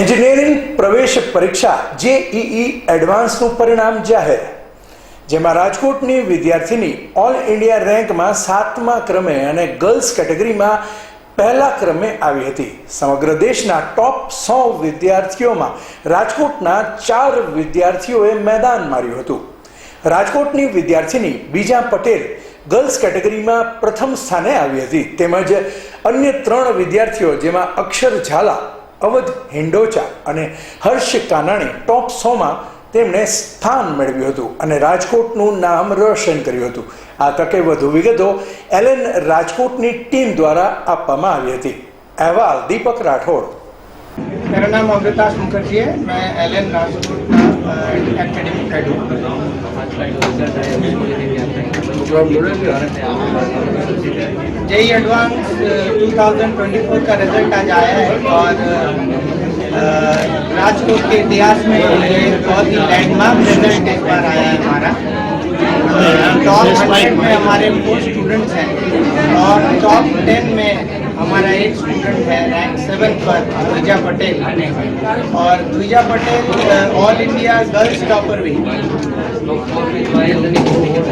Engineering પ્રવેશ પરીક્ષા JEE એડવાન્સનું પરિણામ જાહેર. જેમાં રાજકોટની વિદ્યાર્થીની ઓલ ઇન્ડિયા રેન્કમાં સાતમા ક્રમે અને ગર્લ્સ કેટેગરીમાં પહેલા ક્રમે આવી હતી. સમગ્ર દેશના ટોપ સો વિદ્યાર્થીઓમાં રાજકોટના ચાર વિદ્યાર્થીઓએ મેદાન માર્યું હતું. રાજકોટની વિદ્યાર્થીની બીજા પટેલ ગર્લ્સ કેટેગરીમાં પ્રથમ સ્થાને આવી હતી. તેમજ અન્ય ત્રણ વિદ્યાર્થીઓ જેમાં અક્ષર ઝાલા અવધ હિંડોચા અને હર્ષ કાનાણી ટોપ સોમાં તેમણે સ્થાન મેળવ્યું હતું અને રાજકોટનું નામ રોશન કર્યું હતું આ તકે વધુ વિગતો એલએન રાજકોટની ટીમ દ્વારા આપવામાં આવી હતી અહેવાલ દીપક રાઠોડ मेरा नाम अमृताश मुखर्जी है मैं L N Rajput academic head हूँ JEE advance uh, 2024 का रिज़ल्ट आज आया है और राजकोट के इतिहास में ये बहुत ही लैंडमार्क रिज़ल्ट इस बार आया है हमारा। टॉप हंड्रेड में हमारे फोर स्टूडेंट्स हैं और टॉप टेन में हमारा एक स्टूडेंट है रैंक सेवन पर द्विजा पटेल और Dwija Patel all India girls topper भी।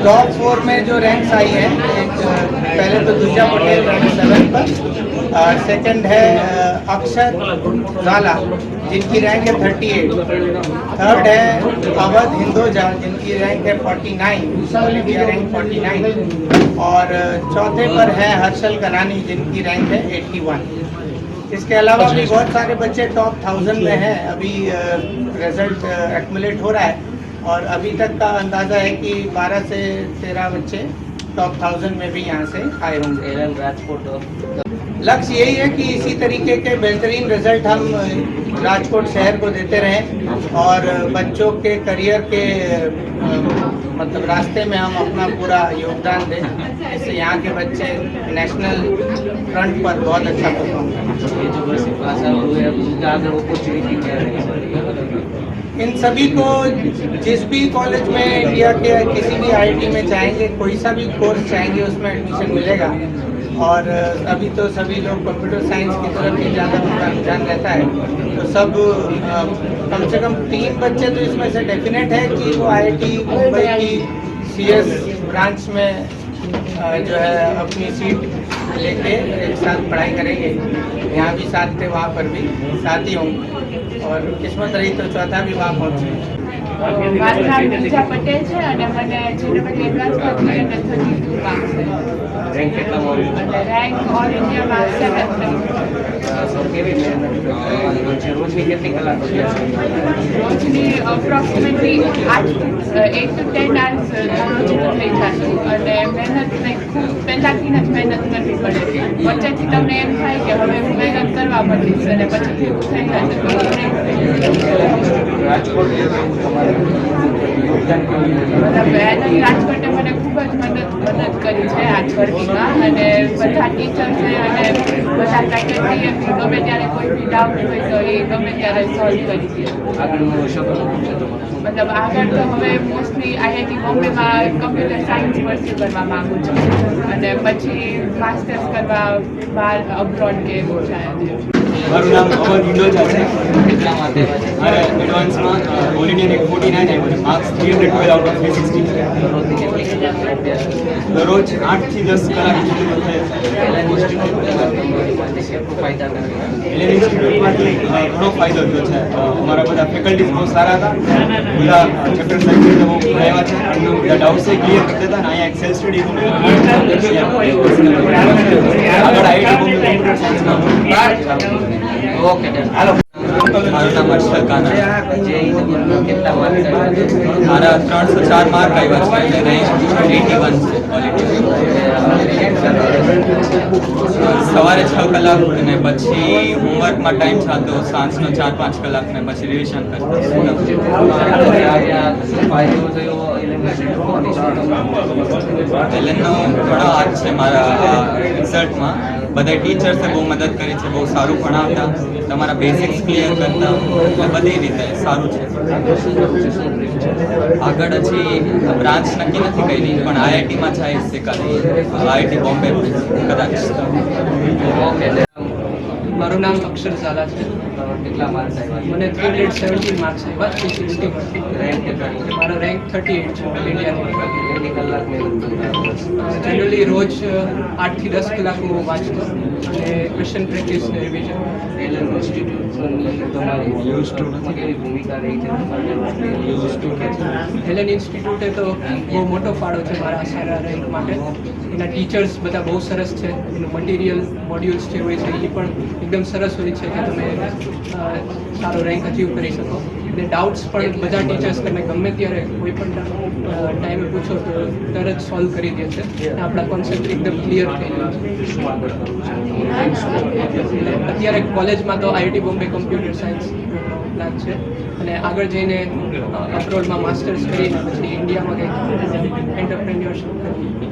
टॉप फोर में जो रैंक्स आई है एक अ, पहले तो दूसरा रैंक सेवन पर। और सेकंड है अक्षर झाला जिनकी रैंक है थर्टी एट थर्ड है, अवध हिंदोजा जिनकी रैंक है forty nine rank forty nine और चौथे पर है हर्षल कनानी जिनकी रैंक है एट्टी वन इसके अलावा भी बहुत सारे बच्चे टॉप थाउज़ेंड में हैं। अभी रिज़ल्ट एक्मुलेट हो रहा है। और अभी तक का अंदाज़ा है कि 12 से 13 बच्चे टॉप थाउजेंड में भी यहाँ से आए होंगे एल राजकोट लक्ष्य यही है कि इसी तरीके के बेहतरीन रिज़ल्ट हम राजकोट शहर को देते रहें और बच्चों के करियर के मतलब रास्ते में हम अपना पूरा योगदान दें। इससे यहाँ के बच्चे नेशनल फ्रंट पर बहुत अच्छा परफॉर्म इन सभी को जिस भी कॉलेज में इंडिया के किसी भी आईआईटी में चाहेंगे कोई सा भी कोर्स चाहेंगे उसमें एडमिशन मिलेगा। और अभी तो सभी लोग कंप्यूटर साइंस की तरफ़ ही ज़्यादा उनका रुझान रहता है तो सब कम से कम तीन बच्चे तो इसमें से डेफिनेट है कि वो आईआईटी मुंबई की सीएस ब्रांच में जो है अपनी सीट लेके एक साथ पढ़ाई करेंगे। यहाँ भी साथ थे, वहाँ पर भी साथ ही होंगे। और किस्मत रही तो चौथा भी वहाँ पहुँचे। મારું નામ પટેલ છે અને મને જીરોમેટ્રી એડવાન્સમાં three hundred thirty two marks છે rank all India seventh sir કેવી મહેનત રોજ રોજની કેટલી કલાક રોજની મહેનત ખૂબ પહેલાંથી જ મહેનત કરવી પડે વચ્ચેથી તમને એમ થાય કે મહેનત કરવા પડીશ અને જાય રાજકોટ તમારું યોગદાન કેવું બરાબર એના રાજકોટે મને ખૂબ જ મદદ મદદ કરી છે આ જર્નીમાં અને બધા ટીચર્સે અને બધા ફેકલ્ટીએ ગમે ત્યારે કોઈ બી ડાઉટ હોય તો એ ગમે ત્યારે સોલ્વ કરી દે. મતલબ આગળ તો હવે મોસ્ટલી આઈઆઈટી બોમ્બેમાં કમ્પ્યુટર સાયન્સ પરસ્યુ કરવા માંગુ છું. અને પછી માસ્ટર્સ કરવા બહાર અબ્રોડ કે મારું નામ અમર ઇન્ડોજા છે. એટલા માટે મારે એડવાન્સમાં ઓલ ઇન્ડિયાની ફોર્ટી નાઇન આવ્યું marks three twelve out of three sixty દરરોજ આઠથી દસ કલાક સુધી ઘણો ફાયદો થયો છે. અમારા બધા ફેકલ્ટીઝ બહુ સારા હતા. બધા ચેપ્ટર સાઈડ બહુ આવ્યા છે. બધા ડાઉટ્સ ક્લિયર કરતા હતા અહીંયા એક સેલ્ફ સ્ટડી આગળ આઈટી ઓકે હાલો મારું નામ હર્ષલ કાના મારા ત્રણસો ચાર માર્ક આવ્યા છે. અને એટી વન છે સવારે છ કલાક અને પછી હોમવર્કમાં ટાઈમ થતો સાંજનો ચાર પાંચ કલાક ને પછી રિવિઝન કરતો એલેનનો ઘણો હાથ છે મારા રિઝલ્ટમાં બધા ટીચર્સે બહુ મદદ કરી છે, બહુ સારું ભણાવતા, તમારા બેઝિક્સ ક્લિયર કરતા, એટલે બધી રીતે સારું છે. આગળ હજી બ્રાન્ચ નક્કી નથી કરી, પણ આઈઆઈટીમાં જાય છે કાલે. આઈઆઈટી બોમ્બે કદાચ. મારું નામ અક્ષર ઝાલા છે. કેટલા માર્ક્સ આવ્યા મને થ્રી હંડ્રેડ સેવન્ટી માર્ક્સ આવ્યા. થ્રી સિક્સટીમાં રેન્ક કેટલા? મારો રેન્ક થર્ટી એટ છે. ઇન્ડિયાની કેટલી? કલાક જનરલી રોજ આઠથી દસ કલાક હું વાંચતો. અને ક્વેશ્ચન પ્રેક્ટિસ ને રિવિઝન એલન ઇન્સ્ટિટ્યૂટની તમારી કેવી ભૂમિકા રહી છે? હેલેન ઇન્સ્ટિટ્યૂટે તો બહુ મોટો ફાળો છે મારા સારા રેન્ક માટે. એના ટીચર્સ બધા બહુ સરસ છે. એનું મટીરિયલ મોડ્યુલ્સ જે હોય છે એ પણ એકદમ સરસ હોય છે કે તમે સારો રેન્ક અચીવ કરી શકો. અને ડાઉટ્સ પણ બધા ટીચર્સ તમે ગમે ત્યારે કોઈ પણ ટાઈમે પૂછો તો તરત સોલ્વ કરી દે છે. આપણા કોન્સેપ્ટ એકદમ ક્લિયર થઈ જાય છે. અત્યારે કોલેજમાં તો IIT Bombay computer science plan છે. અને આગળ જઈને અબ્રોડમાં માસ્ટર્સ કરીને પછી ઇન્ડિયામાં કંઈક એન્ટરપ્રેન્યોરશિપ કરવી.